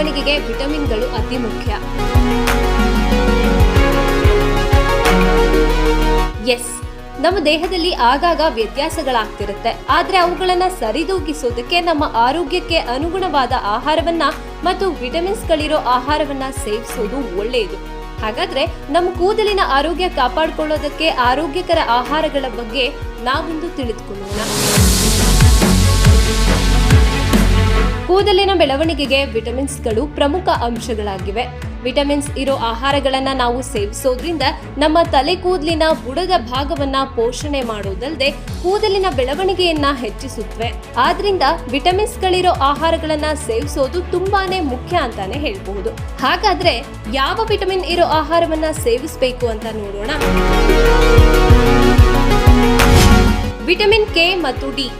ಬೆಳವಣಿಗೆಗೆ ವಿಟಮಿನ್ಗಳು ಅತಿ ಮುಖ್ಯ. ಎಸ್, ನಮ್ಮ ದೇಹದಲ್ಲಿ ಆಗಾಗ ವ್ಯತ್ಯಾಸಗಳಾಗ್ತಿರುತ್ತೆ. ಆದ್ರೆ ಅವುಗಳನ್ನ ಸರಿದೂಗಿಸೋದಕ್ಕೆ, ನಮ್ಮ ಆರೋಗ್ಯಕ್ಕೆ ಅನುಗುಣವಾದ ಆಹಾರವನ್ನ ಮತ್ತು ವಿಟಮಿನ್ಸ್ಗಳಿರೋ ಆಹಾರವನ್ನ ಸೇವಿಸೋದು ಒಳ್ಳೆಯದು ಹಾಗಾದ್ರೆ ನಮ್ಮ ಕೂದಲಿನ ಆರೋಗ್ಯ ಕಾಪಾಡಿಕೊಳ್ಳೋದಕ್ಕೆ ಆರೋಗ್ಯಕರ ಆಹಾರಗಳ ಬಗ್ಗೆ ನಾವಿಂದು ತಿಳಿದುಕೊಳ್ಳೋಣ. ಕೂದಲಿನ ಬೆಳವಣಿಗೆಗೆ ವಿಟಮಿನ್ಸ್ಗಳು ಪ್ರಮುಖ ಅಂಶಗಳಾಗಿವೆ. ವಿಟಮಿನ್ಸ್ ಇರೋ ಆಹಾರಗಳನ್ನು ನಾವು ಸೇವಿಸೋದ್ರಿಂದ ನಮ್ಮ ತಲೆ ಕೂದಲಿನ ಬುಡದ ಭಾಗವನ್ನ ಪೋಷಣೆ ಮಾಡೋದಲ್ಲದೆ ಕೂದಲಿನ ಬೆಳವಣಿಗೆಯನ್ನ ಹೆಚ್ಚಿಸುತ್ತವೆ ಆದ್ರಿಂದ ವಿಟಮಿನ್ಸ್ಗಳಿರೋ ಆಹಾರಗಳನ್ನ ಸೇವಿಸೋದು ತುಂಬಾನೇ ಮುಖ್ಯ ಅಂತಾನೆ ಹೇಳ್ಬಹುದು. ಹಾಗಾದ್ರೆ ಯಾವ ವಿಟಮಿನ್ ಇರೋ ಆಹಾರವನ್ನ ಸೇವಿಸಬೇಕು ಅಂತ ನೋಡೋಣ. ವಿಟಮಿನ್ ಕೆ ಮತ್ತು ಡಿ.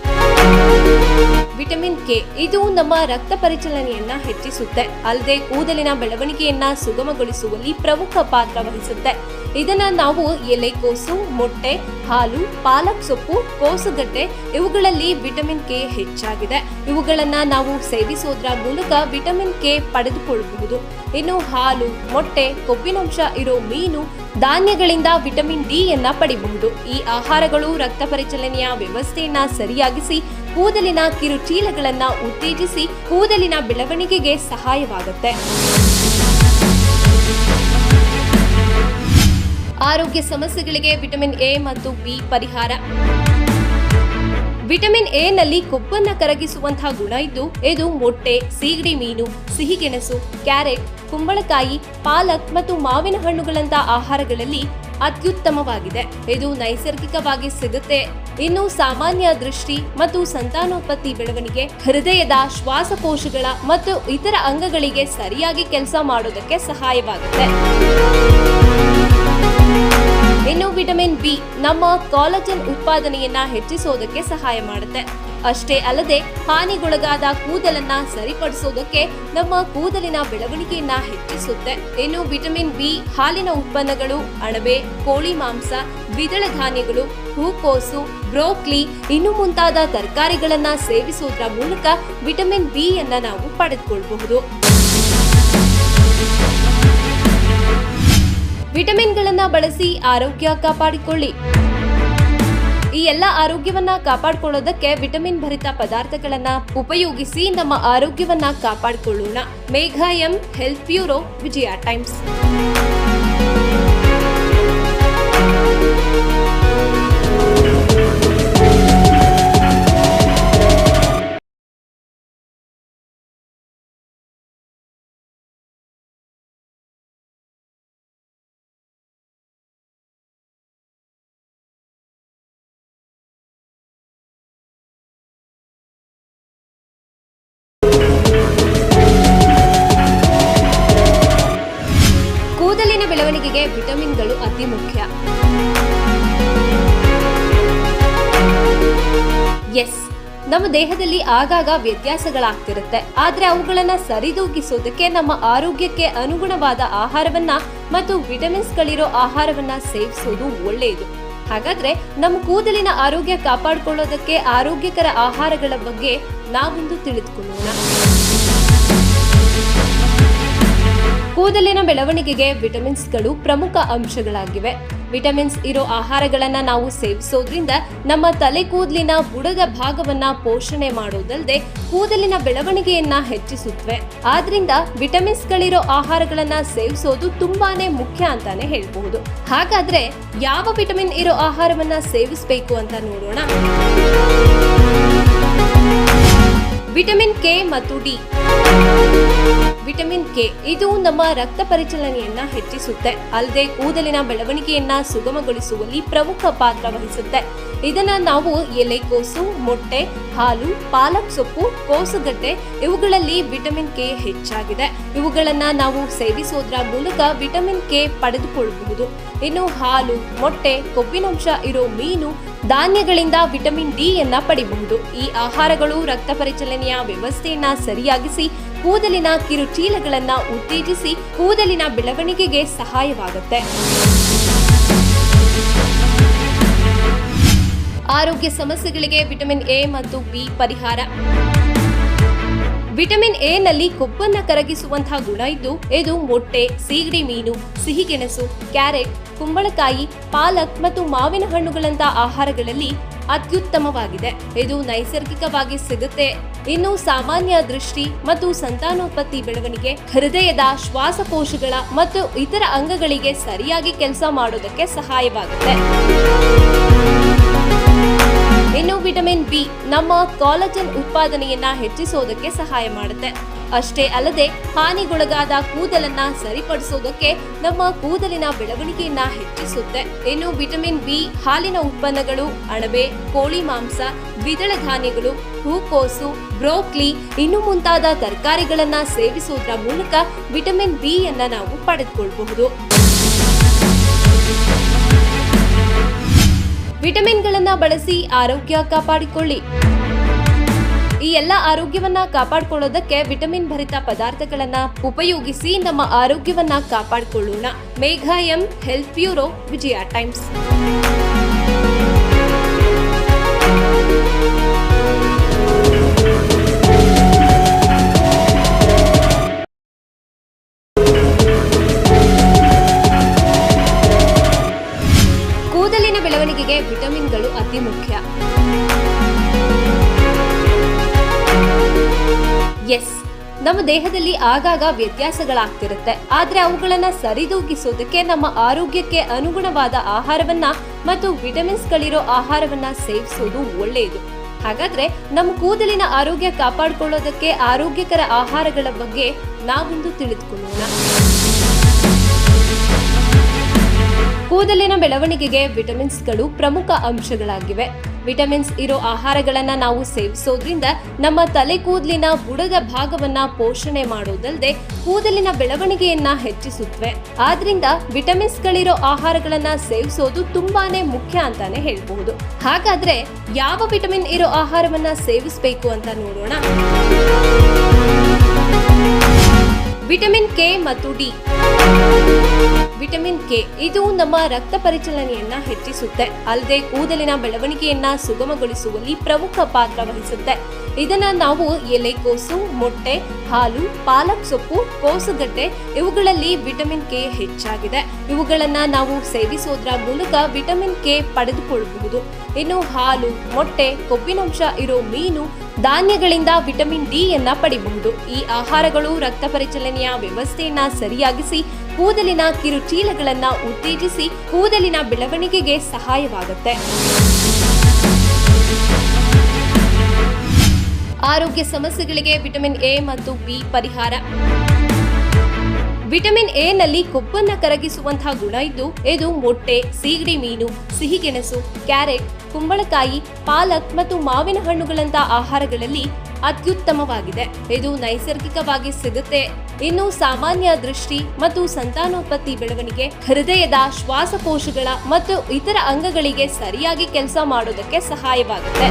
Vitamin K. ಇದು ನಮ್ಮ ರಕ್ತ ಪರಿಚಲನೆಯನ್ನ ಹೆಚ್ಚಿಸುತ್ತೆ. ಅಲ್ಲದೆ ಕೂದಲಿನ ಬೆಳವಣಿಗೆಯನ್ನ ಸುಗಮಗೊಳಿಸುವಲ್ಲಿ ಪ್ರಮುಖ ಪಾತ್ರ ವಹಿಸುತ್ತೆ. ಇದನ್ನ ನಾವು ಎಲೆಕೋಸು ಮೊಟ್ಟೆ, ಹಾಲು, ಪಾಲಕ್ ಸೊಪ್ಪು, ಕೋಸುಗಡ್ಡೆ ಇವುಗಳಲ್ಲಿ ವಿಟಮಿನ್ ಕೆ ಹೆಚ್ಚಾಗಿದೆ. ಇವುಗಳನ್ನ ನಾವು ಸೇವಿಸೋದ್ರ ಮೂಲಕ ವಿಟಮಿನ್ ಕೆ ಪಡೆದುಕೊಳ್ಳಬಹುದು. ಇನ್ನು ಹಾಲು, ಮೊಟ್ಟೆ, ಕೊಬ್ಬಿನಂಶ ಇರೋ ಮೀನು ಧಾನ್ಯಗಳಿಂದ ವಿಟಮಿನ್ ಡಿ ಯನ್ನ ಪಡಿಬಹುದು. ಈ ಆಹಾರಗಳು ರಕ್ತ ಪರಿಚಲನೆಯ ವ್ಯವಸ್ಥೆಯನ್ನ ಸರಿಯಾಗಿಸಿ ಕೂದಲಿನ ಕಿರುಚೀಲಗಳನ್ನು ಉತ್ತೇಜಿಸಿ ಕೂದಲಿನ ಬೆಳವಣಿಗೆಗೆ ಸಹಾಯವಾಗುತ್ತೆ. ಆರೋಗ್ಯ ಸಮಸ್ಯೆಗಳಿಗೆ ವಿಟಮಿನ್ ಎ ಮತ್ತು ಬಿ ಪರಿಹಾರ. ವಿಟಮಿನ್ ಎ ನಲ್ಲಿ ಕೊಬ್ಬನ್ನ ಕರಗಿಸುವಂತಹ ಗುಣ ಇದ್ದು, ಇದು ಮೊಟ್ಟೆ, ಸೀಗಡಿ ಮೀನು, ಸಿಹಿಗೆಣಸು, ಕ್ಯಾರೆಟ್, ಕುಂಬಳಕಾಯಿ, ಪಾಲಕ್ ಮತ್ತು ಮಾವಿನ ಹಣ್ಣುಗಳಂತಹ ಆಹಾರಗಳಲ್ಲಿ ಅತ್ಯುತ್ತಮವಾಗಿದೆ. ಇದು ನೈಸರ್ಗಿಕವಾಗಿ ಸಿಗುತ್ತೆ. ಇನ್ನು ಸಾಮಾನ್ಯ ದೃಷ್ಟಿ ಮತ್ತು ಸಂತಾನೋತ್ಪತ್ತಿ ಬೆಳವಣಿಗೆ, ಹೃದಯದ ಶ್ವಾಸಕೋಶಗಳ ಮತ್ತು ಇತರ ಅಂಗಗಳಿಗೆ ಸರಿಯಾಗಿ ಕೆಲಸ ಮಾಡೋದಕ್ಕೆ ಸಹಾಯವಾಗುತ್ತೆ. ಇನ್ನು ವಿಟಮಿನ್ ಬಿ ನಮ್ಮ ಕಾಲಜನ್ ಉತ್ಪಾದನೆಯನ್ನ ಹೆಚ್ಚಿಸೋದಕ್ಕೆ ಸಹಾಯ ಮಾಡುತ್ತೆ. ಅಷ್ಟೇ ಅಲ್ಲದೆ ಹಾನಿಗೊಳಗಾದ ಕೂದಲನ್ನ ಸರಿಪಡಿಸೋದಕ್ಕೆ ನಮ್ಮ ಕೂದಲಿನ ಬೆಳವಣಿಗೆಯನ್ನ ಹೆಚ್ಚಿಸುತ್ತೆ. ಇನ್ನು ವಿಟಮಿನ್ ಬಿ ಹಾಲಿನ ಉತ್ಪನ್ನಗಳು ಅಣಬೆ ಕೋಳಿ ಮಾಂಸ, ದ್ವಿದಳ ಧಾನ್ಯಗಳು, ಹೂಕೋಸು, ಬ್ರೋಕ್ಲಿ ಇನ್ನು ಮುಂತಾದ ತರಕಾರಿಗಳನ್ನ ಸೇವಿಸುವುದರ ಮೂಲಕ ವಿಟಮಿನ್ ಬಿ ಯನ್ನ ನಾವು ಪಡೆದುಕೊಳ್ಳಬಹುದು ವಿಟಮಿನ್ಗಳನ್ನ ಬಳಸಿ ಆರೋಗ್ಯ ಕಾಪಾಡಿಕೊಳ್ಳಿ. ಈ ಎಲ್ಲ ಆರೋಗ್ಯವನ್ನ ಕಾಪಾಡಿಕೊಳ್ಳೋದಕ್ಕೆ ವಿಟಮಿನ್ ಭರಿತ ಪದಾರ್ಥಗಳನ್ನ ಉಪಯೋಗಿಸಿ ನಮ್ಮ ಆರೋಗ್ಯವನ್ನ ಕಾಪಾಡಿಕೊಳ್ಳೋಣ. Megha M health bureau, Vijaya Times. ಬೆಳವಣಿಗೆಗೆ ವಿಟಮಿನ್ಗಳು ಅತಿ ಮುಖ್ಯ. ಎಸ್, ನಮ್ಮ ದೇಹದಲ್ಲಿ ಆಗಾಗ ವ್ಯತ್ಯಾಸಗಳಾಗ್ತಿರುತ್ತೆ. ಆದ್ರೆ ಅವುಗಳನ್ನ ಸರಿದೂಗಿಸೋದಕ್ಕೆ ನಮ್ಮ ಆರೋಗ್ಯಕ್ಕೆ ಅನುಗುಣವಾದ ಆಹಾರವನ್ನ ಮತ್ತು ವಿಟಮಿನ್ಸ್ಗಳಿರೋ ಆಹಾರವನ್ನ ಸೇವಿಸೋದು ಒಳ್ಳೆಯದು ಹಾಗಾದ್ರೆ ನಮ್ಮ ಕೂದಲಿನ ಆರೋಗ್ಯ ಕಾಪಾಡಿಕೊಳ್ಳೋದಕ್ಕೆ ಆರೋಗ್ಯಕರ ಆಹಾರಗಳ ಬಗ್ಗೆ ನಾವೊಂದು ತಿಳಿದುಕೊಳ್ಳೋಣ. ಕೂದಲಿನ ಬೆಳವಣಿಗೆಗೆ ವಿಟಮಿನ್ಸ್ಗಳು ಪ್ರಮುಖ ಅಂಶಗಳಾಗಿವೆ. ವಿಟಮಿನ್ಸ್ ಇರೋ ಆಹಾರಗಳನ್ನ ನಾವು ಸೇವಿಸೋದ್ರಿಂದ ನಮ್ಮ ತಲೆ ಕೂದಲಿನ ಬುಡದ ಭಾಗವನ್ನ ಪೋಷಣೆ ಮಾಡೋದಲ್ಲದೆ ಕೂದಲಿನ ಬೆಳವಣಿಗೆಯನ್ನ ಹೆಚ್ಚಿಸುತ್ತವೆ ಆದ್ರಿಂದ ವಿಟಮಿನ್ಸ್ಗಳಿರೋ ಆಹಾರಗಳನ್ನ ಸೇವಿಸೋದು ತುಂಬಾನೇ ಮುಖ್ಯ ಅಂತಾನೆ ಹೇಳಬಹುದು. ಹಾಗಾದ್ರೆ ಯಾವ ವಿಟಮಿನ್ ಇರೋ ಆಹಾರವನ್ನ ಸೇವಿಸಬೇಕು ಅಂತ ನೋಡೋಣ. ವಿಟಮಿನ್ ಕೆ ಮತ್ತು ಡಿ. ವಿಟಮಿನ್ ಕೆ, ಇದು ನಮ್ಮ ರಕ್ತ ಪರಿಚಲನೆಯನ್ನ ಹೆಚ್ಚಿಸುತ್ತೆ. ಅಲ್ಲದೆ ಕೂದಲಿನ ಬೆಳವಣಿಗೆಯನ್ನ ಸುಗಮಗೊಳಿಸುವಲ್ಲಿ ಪ್ರಮುಖ ಪಾತ್ರ ವಹಿಸುತ್ತೆ. ಇದನ್ನ ನಾವು ಎಲೆಕೋಸು ಮೊಟ್ಟೆ, ಹಾಲು, ಪಾಲಕ್ ಸೊಪ್ಪು, ಕೋಸುಗಡ್ಡೆ ಇವುಗಳಲ್ಲಿ ವಿಟಮಿನ್ ಕೆ ಹೆಚ್ಚಾಗಿದೆ. ಇವುಗಳನ್ನ ನಾವು ಸೇವಿಸೋದ್ರ ಮೂಲಕ ವಿಟಮಿನ್ ಕೆ ಪಡೆದುಕೊಳ್ಳಬಹುದು. ಇನ್ನು ಹಾಲು, ಮೊಟ್ಟೆ, ಕೊಬ್ಬಿನಂಶ ಇರೋ ಮೀನು ಧಾನ್ಯಗಳಿಂದ ವಿಟಮಿನ್ ಡಿ ಯನ್ನ ಪಡಿಬಹುದು. ಈ ಆಹಾರಗಳು ರಕ್ತ ಪರಿಚಲನೆಯ ವ್ಯವಸ್ಥೆಯನ್ನ ಸರಿಯಾಗಿಸಿ, ಕೂದಲಿನ ಕಿರುಚೀಲಗಳನ್ನ ಉತ್ತೇಜಿಸಿ, ಕೂದಲಿನ ಬೆಳವಣಿಗೆಗೆ ಸಹಾಯವಾಗುತ್ತೆ. ಆರೋಗ್ಯ ಸಮಸ್ಯೆಗಳಿಗೆ ವಿಟಮಿನ್ ಎ ಮತ್ತು ಬಿ ಪರಿಹಾರ. ವಿಟಮಿನ್ ಎ ನಲ್ಲಿ ಕೊಬ್ಬನ್ನ ಕರಗಿಸುವಂತಹ ಗುಣ ಇದ್ದು, ಇದು ಮೊಟ್ಟೆ, ಸೀಗಡಿ ಮೀನು, ಸಿಹಿಗೆಣಸು, ಕ್ಯಾರೆಟ್, ಕುಂಬಳಕಾಯಿ, ಪಾಲಕ್ ಮತ್ತು ಮಾವಿನ ಹಣ್ಣುಗಳಂತಹ ಆಹಾರಗಳಲ್ಲಿ ಅತ್ಯುತ್ತಮವಾಗಿದೆ. ಇದು ನೈಸರ್ಗಿಕವಾಗಿ ಸಿಗುತ್ತೆ. ಇನ್ನು ಸಾಮಾನ್ಯ ದೃಷ್ಟಿ ಮತ್ತು ಸಂತಾನೋತ್ಪತ್ತಿ ಬೆಳವಣಿಗೆ, ಹೃದಯದ ಶ್ವಾಸಕೋಶಗಳ ಮತ್ತು ಇತರ ಅಂಗಗಳಿಗೆ ಸರಿಯಾಗಿ ಕೆಲಸ ಮಾಡೋದಕ್ಕೆ ಸಹಾಯವಾಗುತ್ತೆ. ಇನ್ನು ವಿಟಮಿನ್ ಬಿ ನಮ್ಮ ಕಾಲಜನ್ ಉತ್ಪಾದನೆಯನ್ನ ಹೆಚ್ಚಿಸೋದಕ್ಕೆ ಸಹಾಯ ಮಾಡುತ್ತೆ. ಅಷ್ಟೇ ಅಲ್ಲದೆ ಹಾನಿಗೊಳಗಾದ ಕೂದಲನ್ನ ಸರಿಪಡಿಸೋದಕ್ಕೆ ನಮ್ಮ ಕೂದಲಿನ ಬೆಳವಣಿಗೆಯನ್ನ ಹೆಚ್ಚಿಸುತ್ತೆ. ಇನ್ನು ವಿಟಮಿನ್ ಬಿ ಹಾಲಿನ ಉತ್ಪನ್ನಗಳು ಅಣಬೆ, ಕೋಳಿ ಮಾಂಸ, ದ್ವಿದಳ ಧಾನ್ಯಗಳು, ಹೂಕೋಸು, ಬ್ರೋಕ್ಲಿ ಇನ್ನು ಮುಂತಾದ ತರಕಾರಿಗಳನ್ನ ಸೇವಿಸುವುದರ ಮೂಲಕ ವಿಟಮಿನ್ ಬಿ ಯನ್ನ ನಾವು ಪಡೆದುಕೊಳ್ಳಬಹುದು ವಿಟಮಿನ್ಗಳನ್ನ ಬಳಸಿ ಆರೋಗ್ಯ ಕಾಪಾಡಿಕೊಳ್ಳಿ. ಈ ಎಲ್ಲ ಆರೋಗ್ಯವನ್ನ ಕಾಪಾಡಿಕೊಳ್ಳೋದಕ್ಕೆ ವಿಟಮಿನ್ ಭರಿತ ಪದಾರ್ಥಗಳನ್ನ ಉಪಯೋಗಿಸಿ ನಮ್ಮ ಆರೋಗ್ಯವನ್ನ ಕಾಪಾಡಿಕೊಳ್ಳೋಣ. Megha M health bureau, Vijaya Times. ನಮ್ಮ ದೇಹದಲ್ಲಿ ಆಗಾಗ ವ್ಯತ್ಯಾಸಗಳಾಗ್ತಿರುತ್ತೆ. ಆದ್ರೆ ಅವುಗಳನ್ನ ಸರಿದೂಗಿಸೋದಕ್ಕೆ ನಮ್ಮ ಆರೋಗ್ಯಕ್ಕೆ ಅನುಗುಣವಾದ ಆಹಾರವನ್ನ ಮತ್ತು ವಿಟಮಿನ್ಸ್ ಗಳಿರೋ ಆಹಾರವನ್ನ ಸೇವಿಸೋದು ಒಳ್ಳೆಯದು ಹಾಗಾದ್ರೆ ನಮ್ಮ ಕೂದಲಿನ ಆರೋಗ್ಯ ಕಾಪಾಡಿಕೊಳ್ಳೋದಕ್ಕೆ ಆರೋಗ್ಯಕರ ಆಹಾರಗಳ ಬಗ್ಗೆ ನಾವಿಂದು ತಿಳಿದುಕೊಳ್ಳೋಣ. ಕೂದಲಿನ ಬೆಳವಣಿಗೆಗೆ ವಿಟಮಿನ್ಸ್ಗಳು ಪ್ರಮುಖ ಅಂಶಗಳಾಗಿವೆ. ವಿಟಮಿನ್ಸ್ ಇರೋ ಆಹಾರಗಳನ್ನ ನಾವು ಸೇವಿಸೋದ್ರಿಂದ ನಮ್ಮ ತಲೆ ಕೂದಲಿನ ಬುಡದ ಭಾಗವನ್ನ ಪೋಷಣೆ ಮಾಡೋದಲ್ಲದೆ ಕೂದಲಿನ ಬೆಳವಣಿಗೆಯನ್ನ ಹೆಚ್ಚಿಸುತ್ತವೆ ಆದ್ರಿಂದ ವಿಟಮಿನ್ಸ್ಗಳಿರೋ ಆಹಾರಗಳನ್ನ ಸೇವಿಸೋದು ತುಂಬಾನೇ ಮುಖ್ಯ ಅಂತಾನೆ ಹೇಳಬಹುದು. ಹಾಗಾದ್ರೆ ಯಾವ ವಿಟಮಿನ್ ಇರೋ ಆಹಾರವನ್ನ ಸೇವಿಸಬೇಕು ಅಂತ ನೋಡೋಣ. ಕೆ ಮತ್ತು ಡಿ ವಿಟಮಿನ್ ಕೆ ಇದು ನಮ್ಮ ರಕ್ತ ಪರಿಚಲನೆಯನ್ನ ಹೆಚ್ಚಿಸುತ್ತೆ. ಅಲ್ಲದೆ ಕೂದಲಿನ ಬೆಳವಣಿಗೆಯನ್ನ ಸುಗಮಗೊಳಿಸುವಲ್ಲಿ ಪ್ರಮುಖ ಪಾತ್ರ ವಹಿಸುತ್ತೆ. ಇದನ್ನ ನಾವು ಎಲೆಕೋಸು ಮೊಟ್ಟೆ, ಹಾಲು, ಪಾಲಕ್ ಸೊಪ್ಪು, ಕೋಸುಗಡ್ಡೆ ಇವುಗಳಲ್ಲಿ ವಿಟಮಿನ್ ಕೆ ಹೆಚ್ಚಾಗಿದೆ. ಇವುಗಳನ್ನ ನಾವು ಸೇವಿಸೋದ್ರ ಮೂಲಕ ವಿಟಮಿನ್ ಕೆ ಪಡೆದುಕೊಳ್ಳಬಹುದು. ಇನ್ನು ಹಾಲು, ಮೊಟ್ಟೆ, ಕೊಬ್ಬಿನಂಶ ಇರೋ ಮೀನು ಧಾನ್ಯಗಳಿಂದ ವಿಟಮಿನ್ ಡಿ ಯನ್ನ ಪಡಿಬಹುದು. ಈ ಆಹಾರಗಳು ರಕ್ತ ಪರಿಚಲನೆಯ ವ್ಯವಸ್ಥೆಯನ್ನ ಸರಿಯಾಗಿಸಿ, ಕೂದಲಿನ ಕಿರುಚೀಲಗಳನ್ನ ಉತ್ತೇಜಿಸಿ, ಕೂದಲಿನ ಬೆಳವಣಿಗೆಗೆ ಸಹಾಯವಾಗುತ್ತೆ. ಆರೋಗ್ಯ ಸಮಸ್ಯೆಗಳಿಗೆ ವಿಟಮಿನ್ ಎ ಮತ್ತು ಬಿ ಪರಿಹಾರ. ವಿಟಮಿನ್ ಎ ನಲ್ಲಿ ಕೊಬ್ಬನ್ನ ಕರಗಿಸುವಂತಹ ಗುಣ ಇದ್ದು, ಇದು ಮೊಟ್ಟೆ, ಸೀಗಡಿ ಮೀನು, ಸಿಹಿಗೆಣಸು, ಕ್ಯಾರೆಟ್, ಕುಂಬಳಕಾಯಿ, ಪಾಲಕ್ ಮತ್ತು ಮಾವಿನ ಹಣ್ಣುಗಳಂತಹ ಆಹಾರಗಳಲ್ಲಿ ಅತ್ಯುತ್ತಮವಾಗಿದೆ. ಇದು ನೈಸರ್ಗಿಕವಾಗಿ ಸಿಗುತ್ತೆ. ಇನ್ನು ಸಾಮಾನ್ಯ ದೃಷ್ಟಿ ಮತ್ತು ಸಂತಾನೋತ್ಪತ್ತಿ ಬೆಳವಣಿಗೆ, ಹೃದಯದ ಶ್ವಾಸಕೋಶಗಳ ಮತ್ತು ಇತರ ಅಂಗಗಳಿಗೆ ಸರಿಯಾಗಿ ಕೆಲಸ ಮಾಡೋದಕ್ಕೆ ಸಹಾಯವಾಗುತ್ತೆ.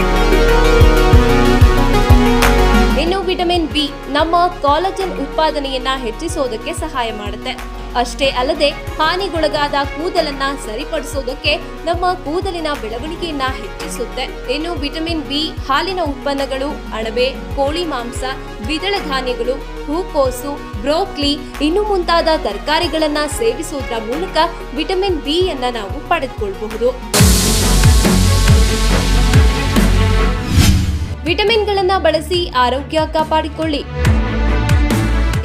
ಇನ್ನು ವಿಟಮಿನ್ ಬಿ ನಮ್ಮ ಕಾಲಜನ್ ಉತ್ಪಾದನೆಯನ್ನ ಹೆಚ್ಚಿಸೋದಕ್ಕೆ ಸಹಾಯ ಮಾಡುತ್ತೆ. ಅಷ್ಟೇ ಅಲ್ಲದೆ ಹಾನಿಗೊಳಗಾದ ಕೂದಲನ್ನ ಸರಿಪಡಿಸೋದಕ್ಕೆ ನಮ್ಮ ಕೂದಲಿನ ಬೆಳವಣಿಗೆಯನ್ನ ಹೆಚ್ಚಿಸುತ್ತೆ. ಇನ್ನು ವಿಟಮಿನ್ ಬಿ ಹಾಲಿನ ಉತ್ಪನ್ನಗಳು, ಅಣಬೆ, ಕೋಳಿ ಮಾಂಸ, ದ್ವಿದಳ ಧಾನ್ಯಗಳು ಹೂಕೋಸು ಬ್ರೋಕ್ಲಿ ಇನ್ನು ಮುಂತಾದ ತರಕಾರಿಗಳನ್ನ ಸೇವಿಸುವುದರ ಮೂಲಕ ವಿಟಮಿನ್ ಬಿ ಯನ್ನ ನಾವು ಪಡೆದುಕೊಳ್ಳಬಹುದು ವಿಟಮಿನ್ಗಳನ್ನ ಬಳಸಿ ಆರೋಗ್ಯ ಕಾಪಾಡಿಕೊಳ್ಳಿ.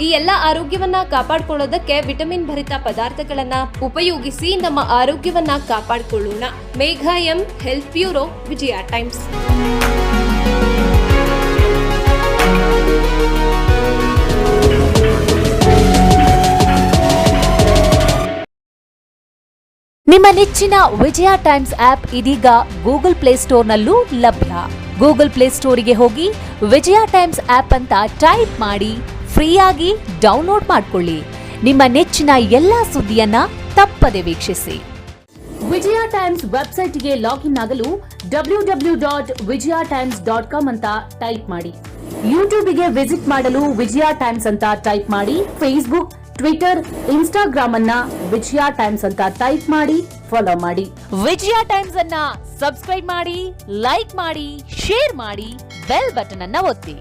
ಈ ಎಲ್ಲ ಆರೋಗ್ಯವನ್ನ ಕಾಪಾಡಿಕೊಳ್ಳೋದಕ್ಕೆ ವಿಟಮಿನ್ ಭರಿತ ಪದಾರ್ಥಗಳನ್ನ ಉಪಯೋಗಿಸಿ ನಮ್ಮ ಆರೋಗ್ಯವನ್ನ ಕಾಪಾಡಿಕೊಳ್ಳೋಣ. Megha M health bureau, Vijaya Times. ನಿಮ್ಮ ನೆಚ್ಚಿನ ವಿಜಯ ಟೈಮ್ಸ್ ಆಪ್ ಇದೀಗ ಗೂಗಲ್ ಪ್ಲೇಸ್ಟೋರ್ನಲ್ಲೂ ಲಭ್ಯ. ಗೂಗಲ್ ಪ್ಲೇ ಸ್ಟೋರಿಗೆ ಹೋಗಿ ವಿಜಯ ಟೈಮ್ಸ್ ಆಪ್ ಅಂತ ಟೈಪ್ ಮಾಡಿ ಫ್ರೀಯಾಗಿ ಡೌನ್ಲೋಡ್ ಮಾಡಿಕೊಳ್ಳಿ. ನಿಮ್ಮ ನೆಚ್ಚಿನ ಎಲ್ಲಾ ಸುದ್ದಿಯನ್ನ ತಪ್ಪದೆ ವೀಕ್ಷಿಸಿ. ವಿಜಯ ಟೈಮ್ಸ್ ವೆಬ್ಸೈಟ್ಗೆ ಲಾಗಿನ್ ಆಗಲು W W dot Vijaya Times dot com ಅಂತ ಟೈಪ್ ಮಾಡಿ. ಯೂಟ್ಯೂಬ್ಗೆ ವಿಸಿಟ್ ಮಾಡಲು ವಿಜಯ ಟೈಮ್ಸ್ ಅಂತ ಟೈಪ್ ಮಾಡಿ. ಫೇಸ್ಬುಕ್ ಟ್ವಿಟರ್ ಇನ್ಸ್ಟಾಗ್ರಾಮ್ ಅನ್ನ ವಿಜಯ ಟೈಮ್ಸ್ ಅಂತ ಟೈಪ್ ಮಾಡಿ. ಫಾಲೋ ಮಾಡಿ. ವಿಜಯ ಟೈಮ್ಸ್ ಅನ್ನ ಸಬ್ಸ್ಕ್ರೈಬ್ ಮಾಡಿ ಲೈಕ್ ಮಾಡಿ ಶೇರ್ ಮಾಡಿ ಬೆಲ್ ಬಟನ್ ಅನ್ನ ಒತ್ತಿ.